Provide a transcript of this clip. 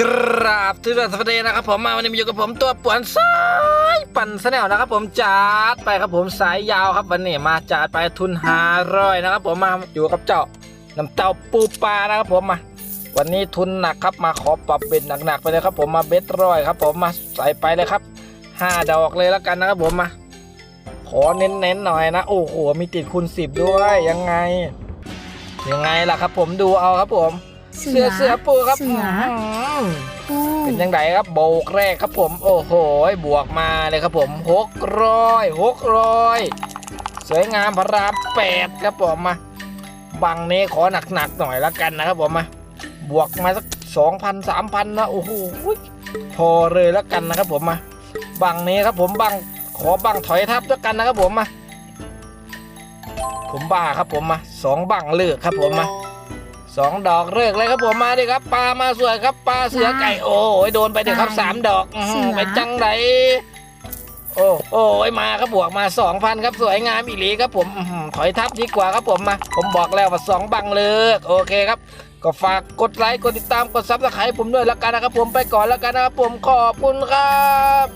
กราบทุกท่านสวัสดีนะครับผมมาวันนี้มาอยู่กับผมตัวป่วนสายปั่นสแนลนะครับผมจัดไปครับผมสายยาวครับวันนี้มาจัดไปทุนหาร้อยนะครับผมมาอยู่กับเจ้าน้ำเต้าปูปลานะครับผมมาวันนี้ทุนหนักครับมาขอปรับเบ็ดหนักๆไปเลยครับผมมาเบ็ดร้อยครับผมมาใส่ไปเลยครับห้าดอกเลยแล้วกันนะครับผมมาขอเน้นๆหน่อยนะ โอ้โหมีติดคูณสิบด้วยยังไง ยังไงล่ะครับผมดูเอาครับผม เสือเสือปูครับเสือมปูเป็นยังไงครับโบกแรกครับผม โอ้โหบวกมาเลยครับผมหกร้อยหกร้อยสวยงามพระรามแปดครับผมมาบังนี้ขอหนักๆหน่อยละกันนะครับผมมาบวกมาสักสองพันสามพันนะโอ้โหพอเลยแล้วกันนะครับผมมาบังนี้ครับผมบังขอบังถอยทับแล้วกันนะครับผมมาผมบ้าครับผมมาสองบังเลือกครับผมมา สองดอกเลิกเลยครับผมมาดิครับปลามาสวยครับปลาเสือไก่โอ้ยโดนไปเดี๋ยวครับสามดอกอื้อหือไปจังไรโอ้โอ้ยมาครับบวกมาสองพันครับสวยงามอีหลีครับผมอื้อหือถอยทับดีกว่าครับผมมา ผมบอกแล้วว่าสองบังเลิกโอเคครับ ก็ฝากกดไลค์กดติดตามกดซับสไครต์ผมด้วยแล้วกันนะครับผมไปก่อนแล้วกันนะครับผมขอบคุณครับ